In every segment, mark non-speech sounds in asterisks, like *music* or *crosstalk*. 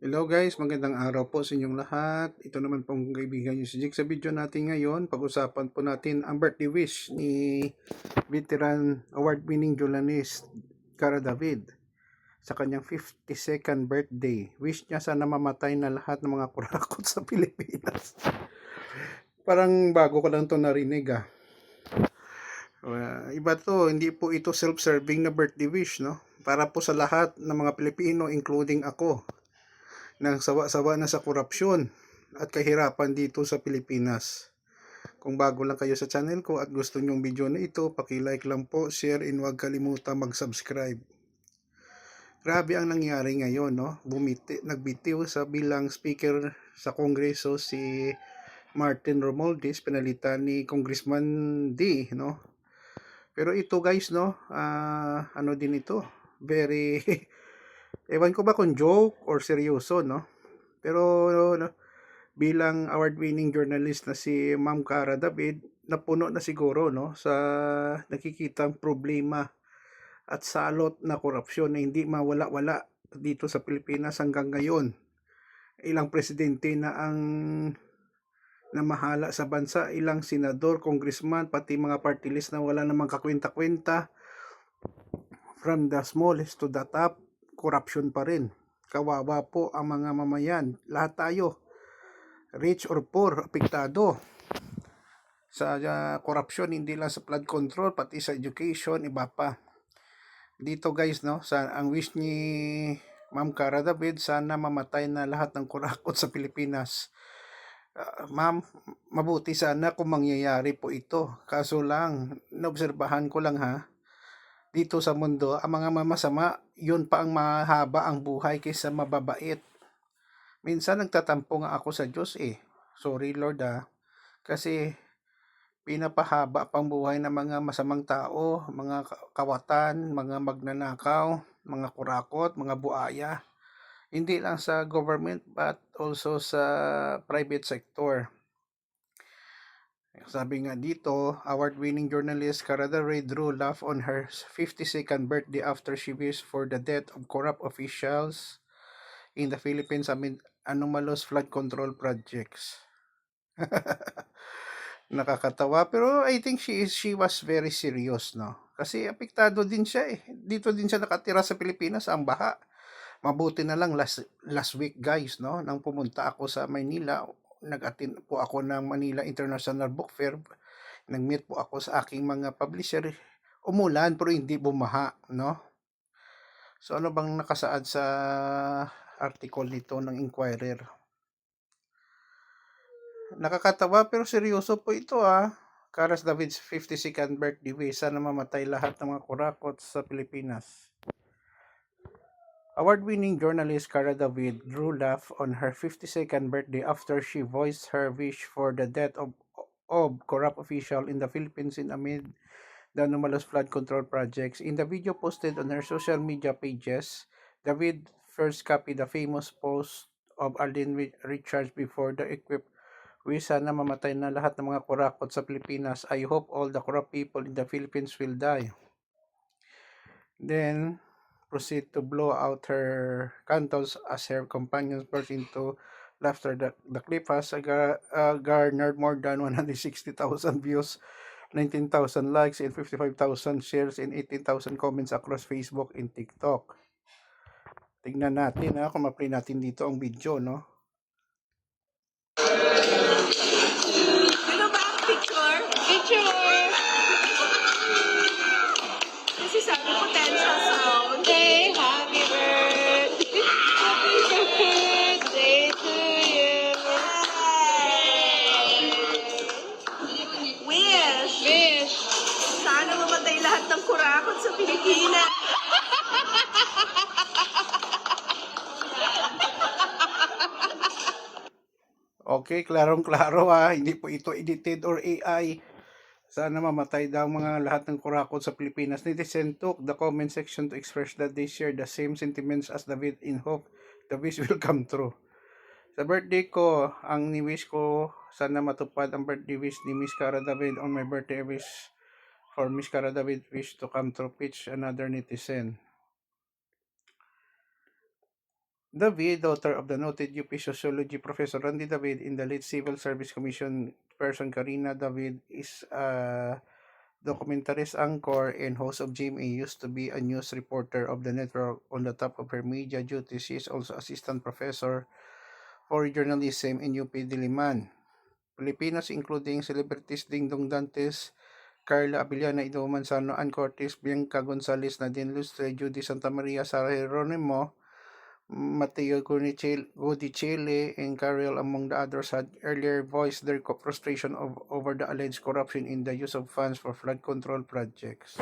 Hello guys, magandang araw po sa inyong lahat. Ito naman pong kaibigan nyo si Jig. Sa video natin ngayon, pag-usapan po natin ang birthday wish ni veteran award-winning journalist Cara David sa kanyang 52nd birthday. Wish niya sana mamatay na lahat ng mga kurakot sa *laughs* Pilipinas. Parang bago ko lang to narinig ah. Uh, iba to, hindi po ito self-serving na birthday wish, no? Para po sa lahat ng mga Pilipino, including ako nang sawa-sawa na sa korupsyon at kahirapan dito sa Pilipinas. Kung bago lang kayo sa channel ko at gusto nyong video na ito, paki-like lang po, share, and huwag kalimutan mag-subscribe. Grabe ang nangyari ngayon, no? Bumiti, nagbitiw sa bilang speaker sa Kongreso si Martin Romualdez, pinalitan ni Congressman D, no? Pero ito guys, no? Uh, ano din ito? Very *laughs* Ewan ko ba kung joke or seryoso, no? Pero no, bilang award-winning journalist na si Ma'am Cara David, napuno na siguro no sa nakikitang problema at salot na korupsyon na hindi mawala-wala dito sa Pilipinas hanggang ngayon. Ilang presidente na ang namahala sa bansa, ilang senador, congressman, pati mga party list na wala namang kakwenta-kwenta from the smallest to the top corruption pa rin. Kawawa po ang mga mamayan. Lahat tayo, rich or poor, apektado sa uh, corruption, hindi lang sa flood control, pati sa education, iba pa. Dito guys, no, sa ang wish ni Ma'am Cara David, sana mamatay na lahat ng kurakot sa Pilipinas. Uh, ma'am, mabuti sana kung mangyayari po ito. Kaso lang, naobserbahan ko lang ha, dito sa mundo, ang mga mamasama, yun pa ang mahaba ang buhay kaysa mababait. Minsan nagtatampo nga ako sa Diyos eh. Sorry Lord ah. Kasi pinapahaba pang buhay ng mga masamang tao, mga kawatan, mga magnanakaw, mga kurakot, mga buaya. Hindi lang sa government but also sa private sector. Sabi nga dito, award-winning journalist Carada Ray drew laugh on her 52nd birthday after she wished for the death of corrupt officials in the Philippines amid anomalous flood control projects. *laughs* Nakakatawa pero I think she is she was very serious no. Kasi apektado din siya eh. Dito din siya nakatira sa Pilipinas ang baha. Mabuti na lang last last week guys no nang pumunta ako sa Maynila nag-attend po ako ng Manila International Book Fair. Nag-meet po ako sa aking mga publisher. Umulan pero hindi bumaha, no? So ano bang nakasaad sa article nito ng Inquirer? Nakakatawa pero seryoso po ito ah. Caras David's 52nd birthday. Sana mamatay lahat ng mga kurakot sa Pilipinas. Award-winning journalist Cara David drew laugh on her 52nd birthday after she voiced her wish for the death of, of corrupt official in the Philippines in amid the anomalous flood control projects. In the video posted on her social media pages, David first copied the famous post of Arlene Richards before the equip Wish sana mamatay na lahat ng mga kurakot sa Pilipinas. I hope all the corrupt people in the Philippines will die. Then, proceed to blow out her candles as her companions burst into laughter. The, the clip has uh, uh, garnered more than 160,000 views, 19,000 likes, and 55,000 shares, and 18,000 comments across Facebook and TikTok. Tingnan natin ha, kung ma-play natin dito ang video, no? Pilipinas. Okay, klarong-klaro ha. Hindi po ito edited or AI. Sana mamatay daw mga lahat ng kurakot sa Pilipinas. Netizen took the comment section to express that they share the same sentiments as David in hope the wish will come true. Sa birthday ko, ang ni-wish ko, sana matupad ang birthday wish ni Miss Cara David on my birthday wish for Miss Cara David wish to come true pitch another netizen. David, daughter of the noted UP sociology professor Randy David in the late Civil Service Commission person Karina David is a documentarist anchor and host of GMA used to be a news reporter of the network on the top of her media duties. She is also assistant professor for journalism in UP Diliman. Filipinos including celebrities Dingdong Dantes, Carla Abellana, Ido Manzano, Ann Cortez, Bianca Gonzalez, Nadine Lustre, Judy Santa Maria, Sara Geronimo, Mateo Godichele, and Carol, among the others, had earlier voiced their frustration of, over the alleged corruption in the use of funds for flood control projects.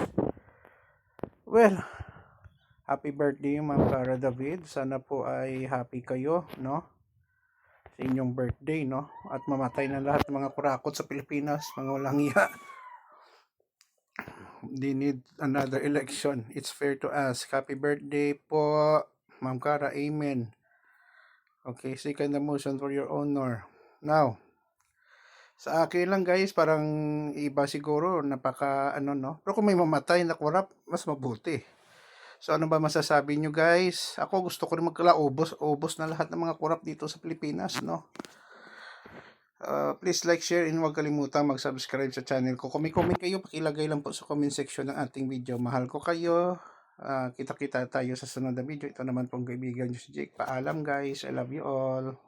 Well, happy birthday, Ma'am Cara David. Sana po ay happy kayo, no? Sa inyong birthday, no? At mamatay na lahat ng mga kurakot sa Pilipinas, mga walang iya. They need another election. It's fair to ask. Happy birthday po, Ma'am Cara. Amen. Okay, second the motion for your honor. Now, sa akin lang guys, parang iba siguro, napaka ano no. Pero kung may mamatay na korap, mas mabuti. So ano ba masasabi nyo guys? Ako gusto ko rin magkala ubos, ubos na lahat ng mga korap dito sa Pilipinas, no? Uh, please like, share, and huwag kalimutang mag-subscribe sa channel ko. Kung may comment kayo, pakilagay lang po sa comment section ng ating video. Mahal ko kayo. Ah, kita-kita tayo sa sunod na video. Ito naman pong kaibigan nyo si Jake. Paalam guys. I love you all.